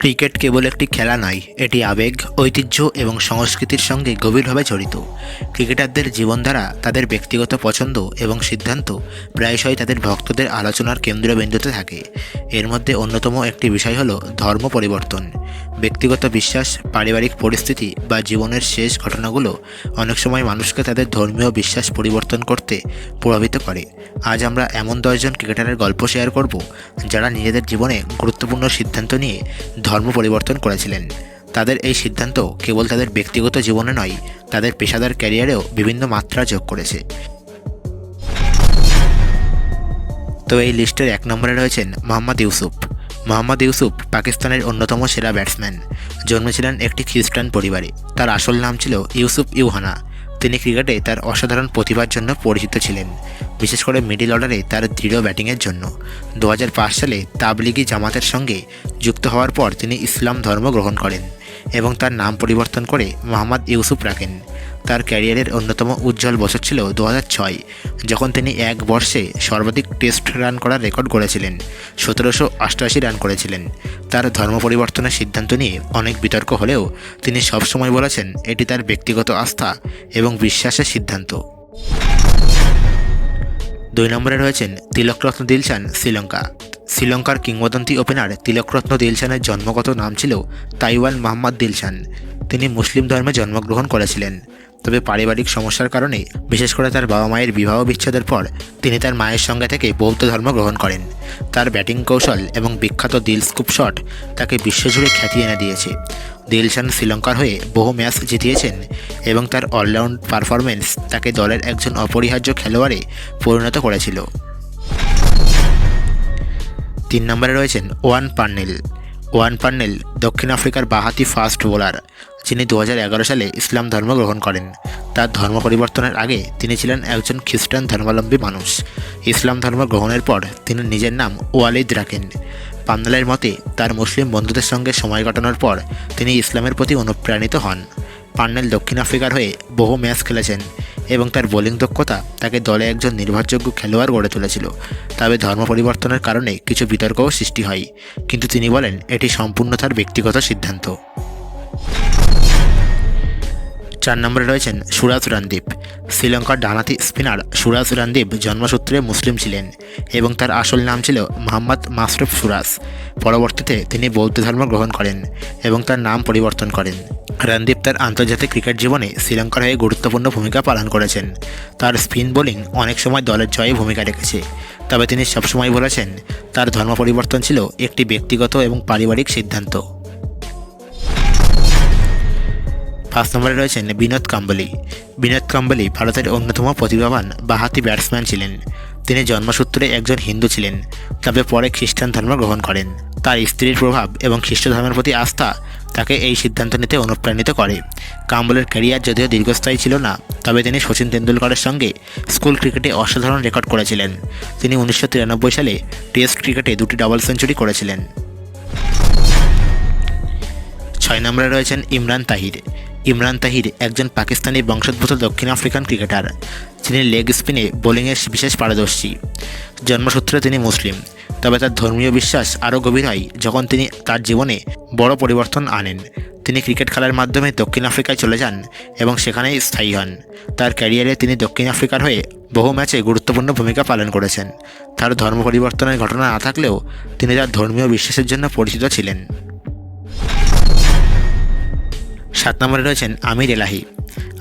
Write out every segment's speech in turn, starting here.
Cricket কেবল একটি খেলা নয় এটি আবেগ, ঐতিহ্য এবং সংস্কৃতির সঙ্গে গভীরভাবে জড়িত। ক্রিকেটারদের জীবনধারা তাদের ব্যক্তিগত পছন্দ এবং সিদ্ধান্ত প্রায়শই তাদের ভক্তদের আলোচনার কেন্দ্রবিন্দুতে থাকে। এর মধ্যে অন্যতম একটি বিষয় হল ধর্ম পরিবর্তন। ব্যক্তিগত বিশ্বাস, পারিবারিক পরিস্থিতি বা জীবনের শেষ ঘটনাগুলো অনেক সময় মানুষকে তাদের ধর্মীয় বিশ্বাস পরিবর্তন করতে প্রভাবিত করে। আজ আমরা এমন দশজন ক্রিকেটারের গল্প শেয়ার করব যারা নিজেদের জীবনে গুরুত্বপূর্ণ সিদ্ধান্ত নিয়ে ধর্ম পরিবর্তন করেছিলেন। তাদের এই সিদ্ধান্ত কেবল তাদের ব্যক্তিগত জীবনে নয়, তাদের পেশাদার ক্যারিয়ারেও বিভিন্ন মাত্রা যোগ করেছে। তো এই লিস্টের এক নম্বরে রয়েছেন মোহাম্মদ ইউসুফ। মোহাম্মদ ইউসুফ পাকিস্তানের অন্যতম সেরা ব্যাটসম্যান। জন্মেছিলেন একটি খ্রিস্টান পরিবারে। তার আসল নাম ছিল ইউসুফ ইউহানা। তিনি ক্রিকেটে তার অসাধারণ প্রতিভার জন্য পরিচিত ছিলেন, বিশেষ করে মিডিল অর্ডারে তার দৃঢ় ব্যাটিংয়ের জন্য। দু হাজার পাঁচ সালে তাবলিগি জামাতের সঙ্গে যুক্ত হওয়ার পর তিনি ইসলাম ধর্ম গ্রহণ করেন এবং তার নাম পরিবর্তন করে মোহাম্মদ ইউসুফ রাখেন। তার ক্যারিয়ারের অন্যতম উজ্জ্বল বছর ছিল দু হাজার ছয়, যখন তিনি এক বর্ষে সর্বাধিক টেস্ট রান করার রেকর্ড গড়েছিলেন, সতেরোশো অষ্টআশি রান করেছিলেন। তার ধর্ম পরিবর্তনের সিদ্ধান্ত নিয়ে অনেক বিতর্ক হলেও তিনি সবসময় বলেছেন, এটি তার ব্যক্তিগত আস্থা এবং বিশ্বাসের সিদ্ধান্ত। দুই নম্বরে রয়েছেন তিলকরত্ন দিলশান, শ্রীলঙ্কা। শ্রীলঙ্কার কিংবদন্তি ওপেনার তিলকরত্ন দিলশানের জন্মগত নাম ছিল তাইওয়ান মোহাম্মদ দিলশান। তিনি মুসলিম ধর্মে জন্মগ্রহণ করেছিলেন। তবে পারিবারিক সমস্যার কারণে, বিশেষ করে তার বাবা মায়ের বিবাহ বিচ্ছেদের পর, তিনি তার মায়ের সঙ্গে থেকে বৌদ্ধ ধর্ম গ্রহণ করেন। তার ব্যাটিং কৌশল এবং বিখ্যাত দিল স্কুপ শট তাকে বিশ্বজুড়ে খ্যাতি এনে দিয়েছে। দিলশান শ্রীলঙ্কার হয়ে বহু ম্যাচ জিতিয়েছেন এবং তার অলরাউন্ড পারফরমেন্স তাকে দলের একজন অপরিহার্য খেলোয়াড়ে পরিণত করেছিল। তিন নম্বরে রয়েছেন ওয়ান পার্নেল। ওয়ান পার্নেল দক্ষিণ আফ্রিকার বাহাতি ফাস্ট বোলার। যিনি দু হাজার এগারো সালে ইসলাম ধর্ম গ্রহণ করেন। তার ধর্ম পরিবর্তনের আগে তিনি ছিলেন একজন খ্রিস্টান ধর্মাবলম্বী মানুষ। ইসলাম ধর্ম গ্রহণের পর তিনি নিজের নাম ওয়ালিদ রাখেন। পান্দালের মতে, তার মুসলিম বন্ধুদের সঙ্গে সময় কাটানোর পর তিনি ইসলামের প্রতি অনুপ্রাণিত হন। পান্নেল দক্ষিণ আফ্রিকার হয়ে বহু ম্যাচ খেলেছেন এবং তার বোলিং দক্ষতা তাকে দলে একজন নির্ভরযোগ্য খেলোয়াড় গড়ে তুলেছিল। তবে ধর্ম পরিবর্তনের কারণে কিছু বিতর্কও সৃষ্টি হয়। কিন্তু তিনি বলেন, এটি সম্পূর্ণ তার ব্যক্তিগত সিদ্ধান্ত। চার নম্বরে রয়েছেন সুরাজ রানদীপ শ্রীলঙ্কার ডানাতি স্পিনার সুরাজ রানদীপ জন্মসূত্রে মুসলিম ছিলেন এবং তার আসল নাম ছিল মোহাম্মদ মাসরুফ সুরাজ। পরবর্তীতে তিনি বৌদ্ধ ধর্ম গ্রহণ করেন এবং তার নাম পরিবর্তন করেন। রণদীপ তার আন্তর্জাতিক ক্রিকেট জীবনে শ্রীলঙ্কার হয়ে গুরুত্বপূর্ণ ভূমিকা পালন করেছেন। তার স্পিন বোলিং অনেক সময় দলের জয়ে ভূমিকা রেখেছে, তবে তিনি সবসময় বলেছেন, তার ধর্ম পরিবর্তন ছিল একটি ব্যক্তিগত এবং পারিবারিক সিদ্ধান্ত। ফার্স্ট নম্বরে রয়েছেন বিনোদ কাম্বলি। বিনোদ কাম্বলি ভারতের অন্যতম প্রতিভাবান বাহাতি ব্যাটসম্যান ছিলেন। তিনি জন্মসূত্রে একজন হিন্দু ছিলেন, তবে পরে খ্রিস্টান ধর্ম গ্রহণ করেন। তার স্ত্রীর প্রভাব এবং খ্রিস্ট ধর্মের প্রতি আস্থা তাকে এই সিদ্ধান্ত নিতে অনুপ্রাণিত করে। কাম্বলের ক্যারিয়ার যদিও দীর্ঘস্থায়ী ছিল না, তবে তিনি সচিন তেন্ডুলকরের সঙ্গে স্কুল ক্রিকেটে অসাধারণ রেকর্ড করেছিলেন। তিনি উনিশশো তিরানব্বই সালে টেস্ট ক্রিকেটে দুটি ডাবল সেঞ্চুরি করেছিলেন। ছয় নম্বরে রয়েছেন ইমরান তাহির। ইমরান তাহির একজন পাকিস্তানি বংশোদ্ভূত দক্ষিণ আফ্রিকান ক্রিকেটার। যিনি লেগ স্পিনে বোলিংয়ে বিশেষ পারদর্শী। জন্মসূত্রে তিনি মুসলিম। তবে তার ধর্মীয় বিশ্বাস আরও গভীর হয় যখন তিনি তার জীবনে বড় পরিবর্তন আনেন। তিনি ক্রিকেট খেলার মাধ্যমে দক্ষিণ আফ্রিকায় চলে যান এবং সেখানেই স্থায়ী হন। তার ক্যারিয়ারে তিনি দক্ষিণ আফ্রিকার হয়ে বহু ম্যাচে গুরুত্বপূর্ণ ভূমিকা পালন করেছেন। তার ধর্ম পরিবর্তনের ঘটনা না থাকলেও তিনি তার ধর্মীয় বিশ্বাসের জন্য পরিচিত ছিলেন। সাত নম্বরে রয়েছেন আমির এলাহি।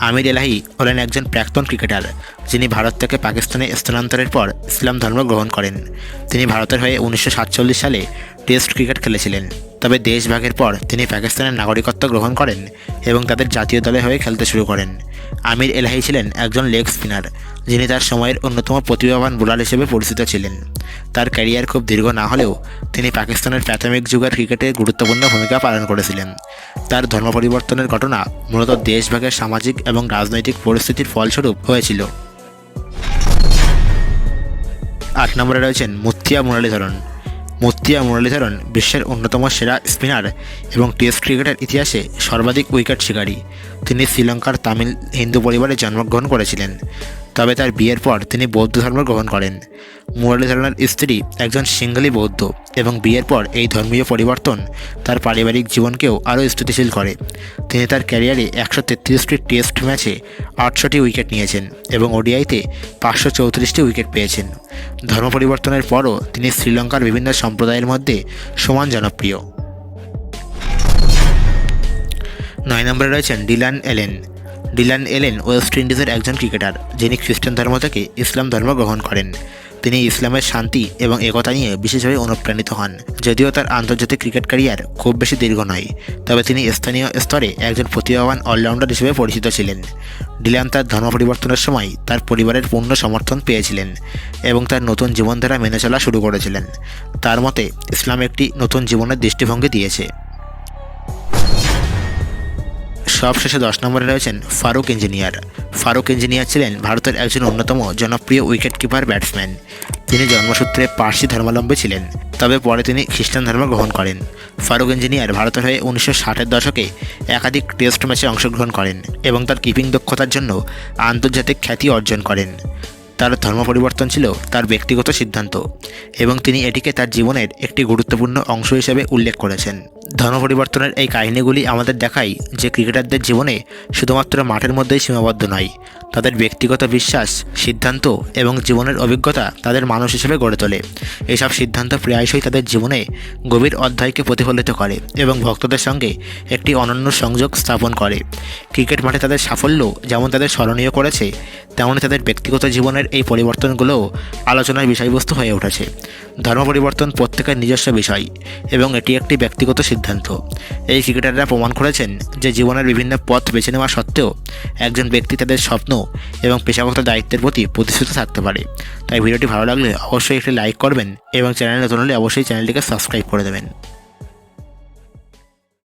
আমির এলাহি হলেন একজন প্রাক্তন ক্রিকেটার, যিনি ভারত থেকে পাকিস্তানে স্থানান্তরের পর ইসলাম ধর্ম গ্রহণ করেন। তিনি ভারতের হয়ে উনিশশো সাতচল্লিশ সালে টেস্ট ক্রিকেট খেলেছিলেন। তবে দেশভাগের পর তিনি পাকিস্তানের নাগরিকত্ব গ্রহণ করেন এবং তাদের জাতীয় দলে হয়ে খেলতে শুরু করেন। আমির এলাহি ছিলেন একজন লেগ স্পিনার, যিনি তার সময়ের অন্যতম প্রতিভাবান বোলার হিসেবে পরিচিত ছিলেন। তার ক্যারিয়ার খুব দীর্ঘ না হলেও তিনি পাকিস্তানের প্রাথমিক যুগের ক্রিকেটে গুরুত্বপূর্ণ ভূমিকা পালন করেছিলেন। তার ধর্ম পরিবর্তনের ঘটনা মূলত দেশভাগের সামাজিক এবং রাজনৈতিক পরিস্থিতির ফলস্বরূপ হয়েছিল। আট নম্বরে রয়েছেন মুথিয়া মুরলীধরন। মুত্তিয়া মুরলীধরন বিশ্বের অন্যতম সেরা স্পিনার এবং টেস্ট ক্রিকেটের ইতিহাসে সর্বাধিক উইকেট শিকারী। তিনি শ্রীলঙ্কার তামিল হিন্দু পরিবারে জন্মগ্রহণ করেছিলেন। তবে তার বিয়ের পর তিনি বৌদ্ধ ধর্ম গ্রহণ করেন। মুরলীধরনের স্ত্রী একজন সিঙ্গলি বৌদ্ধ এবং বিয়ের পর এই ধর্মীয় পরিবর্তন তার পারিবারিক জীবনকেও আরও স্থিতিশীল করে। তিনি তার ক্যারিয়ারে একশো তেত্রিশটি টেস্ট ম্যাচে আটশোটি উইকেট নিয়েছেন এবং ওডিআইতে পাঁচশো চৌত্রিশটি উইকেট পেয়েছেন। ধর্ম পরিবর্তনের পরও তিনি শ্রীলঙ্কার বিভিন্ন সম্প্রদায়ের মধ্যে সমান জনপ্রিয়। নয় নম্বরে রয়েছেন ডিলান এলেন। ডিলান এলেন ওয়েস্ট ইন্ডিজের একজন ক্রিকেটার, যিনি খ্রিস্টান ধর্ম থেকে ইসলাম ধর্ম গ্রহণ করেন। তিনি ইসলামের শান্তি এবং একতা নিয়ে বিশেষভাবে অনুপ্রাণিত হন, যদিও তার আন্তর্জাতিক ক্রিকেট ক্যারিয়ার খুব বেশি দীর্ঘ নয়। তবে তিনি স্থানীয় স্তরে একজন প্রতিভাবান অলরাউন্ডার হিসেবে পরিচিত ছিলেন। ডিলান তার ধর্ম পরিবর্তনের সময় তার পরিবারের পূর্ণ সমর্থন পেয়েছিলেন এবং তার নতুন জীবনধারা মেনে চলা শুরু করেছিলেন। তার মতে, ইসলাম একটি নতুন জীবনের দৃষ্টিভঙ্গি দিয়েছে। সবশেষে দশ নম্বরে রয়েছেন ফারুক ইঞ্জিনিয়ার। ফারুক ইঞ্জিনিয়ার ছিলেন ভারতের একজন অন্যতম জনপ্রিয় উইকেট কিপার ব্যাটসম্যান। তিনি জন্মসূত্রে পার্সি ধর্মাবলম্বী ছিলেন, তবে পরে তিনি খ্রিস্টান ধর্ম গ্রহণ করেন। ফারুক ইঞ্জিনিয়ার ভারতের হয়ে উনিশশো ষাটের দশকে একাধিক টেস্ট ম্যাচে অংশগ্রহণ করেন এবং তার কিপিং দক্ষতার জন্য আন্তর্জাতিক খ্যাতি অর্জন করেন। তার ধর্ম পরিবর্তন ছিল তার ব্যক্তিগত সিদ্ধান্ত এবং তিনি এটিকে তার জীবনের একটি গুরুত্বপূর্ণ অংশ হিসেবে উল্লেখ করেছেন। ধর্ম পরিবর্তনের এই কাহিনীগুলি আমাদের দেখায় যে ক্রিকেটারদের জীবনে শুধুমাত্র মাঠের মধ্যেই সীমাবদ্ধ নয়, তাদের ব্যক্তিগত বিশ্বাস, সিদ্ধান্ত এবং জীবনের অভিজ্ঞতা তাদের মানুষ হিসেবে গড়ে তোলে। এসব সিদ্ধান্ত প্রায়শই তাদের জীবনে গভীর অধ্যায়কে প্রতিফলিত করে এবং ভক্তদের সঙ্গে একটি অনন্য সংযোগ স্থাপন করে। ক্রিকেট মাঠে তাদের সাফল্য যেমন তাদের স্মরণীয় করেছে তেমনই তাদের ব্যক্তিগত জীবনের এই পরিবর্তনগুলোও আলোচনার বিষয়বস্তু হয়ে উঠেছে। ধর্ম পরিবর্তন প্রত্যেকের নিজস্ব বিষয় এবং এটি একটি ব্যক্তিগত সিদ্ধান্ত। এই ক্রিকেটাররা প্রমাণ করেছেন যে জীবনের বিভিন্ন পথ বেছে নেওয়া সত্ত্বেও একজন ব্যক্তি তাদের স্বপ্ন এবং পেশাগত দায়িত্বের প্রতি প্রতিশ্রুত থাকতে পারে। তাই ভিডিওটি ভালো লাগলে অবশ্যই একটি লাইক করবেন এবং চ্যানেল নতুন হলে অবশ্যই চ্যানেলটিকে সাবস্ক্রাইব করে দেবেন।